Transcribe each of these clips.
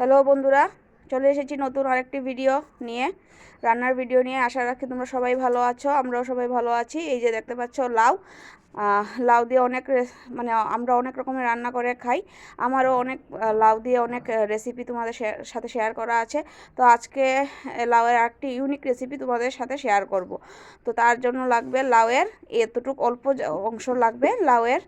Hello বন্ধুরা চলে এসেছি নতুন আরেকটি ভিডিও নিয়ে। রান্নার ভিডিও নিয়ে আশা রাখি তোমরা সবাই ভালো আছো, আমরাও সবাই ভালো আছি। এই যে দেখতে পাচ্ছ লাউ। লাউ দিয়ে অনেক মানে আমরা অনেক রকমের রান্না করে খাই। আমারও অনেক লাউ দিয়ে অনেক রেসিপি তোমাদের সাথে শেয়ার করা আছে। তো আজকে লাউয়ের একটি ইউনিক রেসিপি তোমাদের সাথে শেয়ার করব। তো তার জন্য লাগবে লাউয়ের এতটুকু অল্প অংশ লাগবে লাউয়ের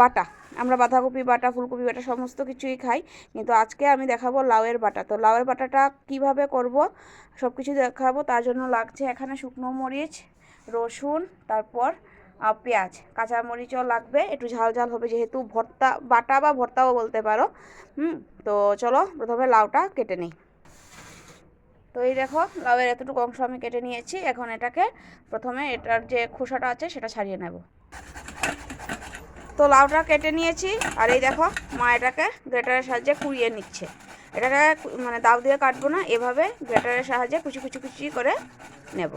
বাটা। আমরা বাঁধাকপি, বাটা, ফুলকপি, বাটা সমস্ত কিছুই খাই। কিন্তু আজকে আমি দেখাবো লাউয়ের বাটা তো লাউয়ের বাটাটা কীভাবে করব সব কিছু দেখাবো, তার জন্য লাগছে এখানে শুকনো মরিচ, রসুন, তারপর পেঁয়াজ, কাঁচা মরিচও লাগবে, একটু ঝাল ঝাল হবে যেহেতু ভর্তা, বাটা বা ভর্তাও বলতে পারো, হুম, তো চলো প্রথমে লাউটা কেটে নিই। তো এই দেখো, লাউয়ের এতটুকু অংশ আমি কেটে নিয়েছি, এখন এটাকে প্রথমে এটার যে খোসাটা আছে সেটা ছাড়িয়ে নেব। তো লাউটা কেটে নিয়েছি, আর এই দেখো মা এটাকে গ্রেটারের সাহায্যে কুড়িয়ে নিচ্ছে। এটাকে মানে দাও দিয়ে কাটবো না, এভাবে গ্রেটারের সাহায্যে কুচি কুচি কুচি করে নেব।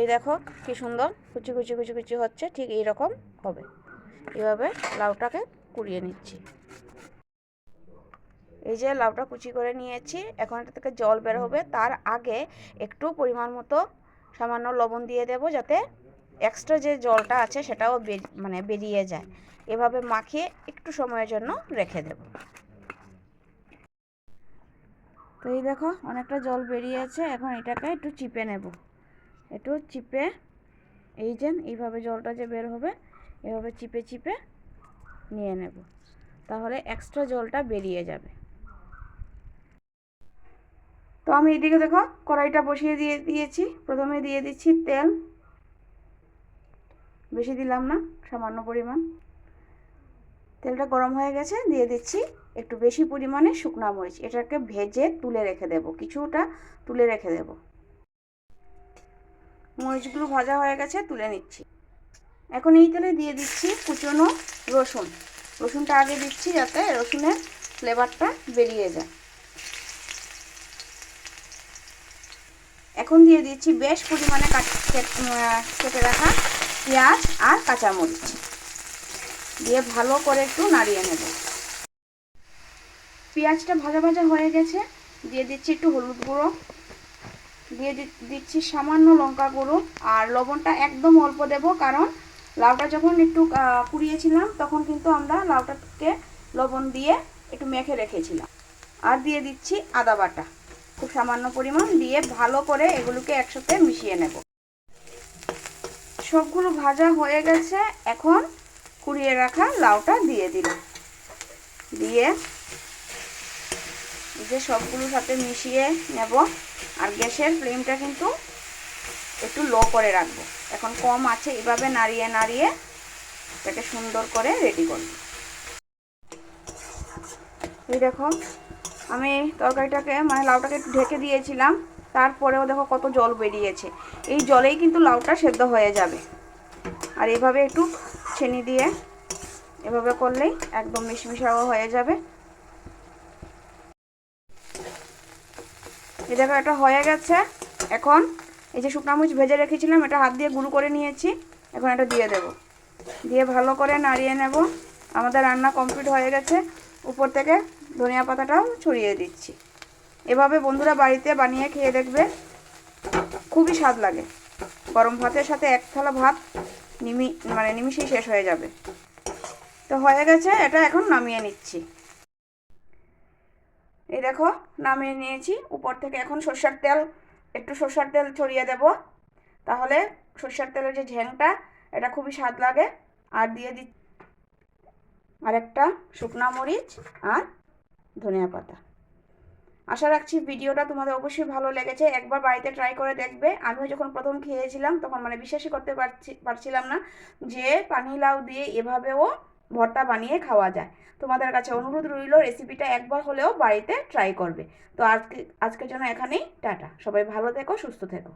এই দেখো কি সুন্দর, কুচি কুচি কুচি কুচি হচ্ছে, ঠিক এই রকম হবে। এভাবে লাউটাকে কুড়িয়ে নিচ্ছি। এই যে লাউটা কুচি করে নিয়েছি, এখন এটা থেকে জল বের হবে, তার আগে একটু পরিমাণ মতো সামান্য লবণ দিয়ে দেব যাতে এক্সট্রা যে জলটা আছে সেটাও মানে বেরিয়ে যায়। এভাবে মাখিয়ে একটু সময়ের জন্য রেখে দেব। তো এই দেখো, অনেকটা জল বেরিয়েছে এখন এটাকে একটু চিপে নেব। একটু চিপে, এই যে এইভাবে জলটা যে বের হবে, এভাবে চিপে চিপে নিয়ে নেব। তাহলে এক্সট্রা জলটা বেরিয়ে যাবে। তো আমি এদিকে দেখো, কড়াইটা বসিয়ে দিয়ে দিয়েছি। প্রথমে দিয়ে দিচ্ছি তেল। বেশি দিলাম না, সামান্য পরিমাণ। তেলটা গরম হয়ে গেছে, দিয়ে দিচ্ছি একটু বেশি পরিমাণে শুকনা মরিচ। এটাকে ভেজে তুলে রেখে দেব, কিছুটা তুলে রেখে দেব। মরিচগুলো ভাজা হয়ে গেছে, তুলে নিচ্ছি। এখন এই তেলে দিয়ে দিচ্ছি কুচনো রসুন। রসুনটা আগে দিচ্ছি যাতে রসুনের ফ্লেভারটা বেরিয়ে যায়। এখন দিয়ে দিচ্ছি বেশ পরিমাণে কাট- রাখা পেঁয়াজ আর কাঁচামরিচ। দিয়ে ভালো করে একটু নাড়িয়ে নেব। পেঁয়াজটা ভাজা ভাজা হয়ে গেছে। দিয়ে দিচ্ছি একটু হলুদ গুঁড়ো। দিয়ে দিচ্ছি সামান্য লঙ্কা গুঁড়ো। আর লবণটা একদম অল্প দেব কারণ লাউটা যখন একটু কুড়িয়েছিলাম তখন কিন্তু আমরা লাউটাকে লবণ দিয়ে একটু মেখে রেখেছিলাম। আর দিয়ে দিচ্ছি আদা বাটা। খুব সামান্য পরিমাণ দিয়ে ভালো করে এগুলোকে একসাথে মিশিয়ে নেব। সবগুলো ভাজা হয়ে গেছে, এখন কুড়িয়ে রাখা লাউটা দিয়ে দিলাম। দিয়ে যে সবগুলোর সাথে মিশিয়ে নেব, আর গ্যাসের ফ্লেমটা কিন্তু একটু লো করে রাখব। এখন কম আছে, এভাবে নাড়িয়ে নাড়িয়ে এটাকে সুন্দর করে রেডি করব। এই দেখো, আমি তরকারিটাকে মানে লাউটাকে একটু ঢেকে দিয়েছিলাম তারপরেও দেখো কত জল বেরিয়েছে। এই জলেই কিন্তু লাউটা সেদ্ধ হয়ে যাবে। আর এভাবে একটু ছেনি দিয়ে এভাবে করলেই একদম মিশমিশাও হয়ে যাবে। এই দেখো এটা হয়ে গেছে। এখন এই যে শুকনা মরিচ ভেজে রেখেছিলাম, এটা হাত দিয়ে গুঁড়ো করে নিয়েছি। এখন এটা দিয়ে দেব। দিয়ে ভালো করে নাড়িয়ে নেব। আমাদের রান্না কমপ্লিট হয়ে গেছে। উপর থেকে ধনিয়া পাতাটাও ছড়িয়ে দিচ্ছি। এভাবে বন্ধুরা বাড়িতে বানিয়ে খেয়ে দেখবে। খুবই স্বাদ লাগে। গরম ভাতের সাথে এক থালা ভাত নিমি মানে নিমিশেই শেষ হয়ে যাবে। তো হয়ে গেছে, এটা এখন নামিয়ে নিচ্ছি। এই দেখো, নামিয়ে নিয়েছি। উপর থেকে এখন সর্ষের তেল, একটু সর্ষের তেল ছড়িয়ে দেব। তাহলে সর্ষের তেলের যে ঝ্যাংটা, এটা খুবই স্বাদ লাগে। আর দিয়ে দি আর একটা শুকনা মরিচ আর ধনিয়া পাতা। আশা রাখছি ভিডিওটা তোমাদের অবশ্যই ভালো লেগেছে। একবার বাড়িতে ট্রাই করে দেখবে। আমিও যখন প্রথম খেয়েছিলাম, তখন মানে বিশ্বাসই করতে পারছি, পারছিলাম না যে পানি লাউ দিয়ে এভাবেও ভর্তা বানিয়ে খাওয়া যায়। তোমাদের কাছে অনুরোধ রইল রেসিপিটা একবার হলেও বাড়িতে ট্রাই করবে। তো আজকে, আজকের জন্য এখানেই, টাটা। সবাই ভালো থেকো, সুস্থ থেকো।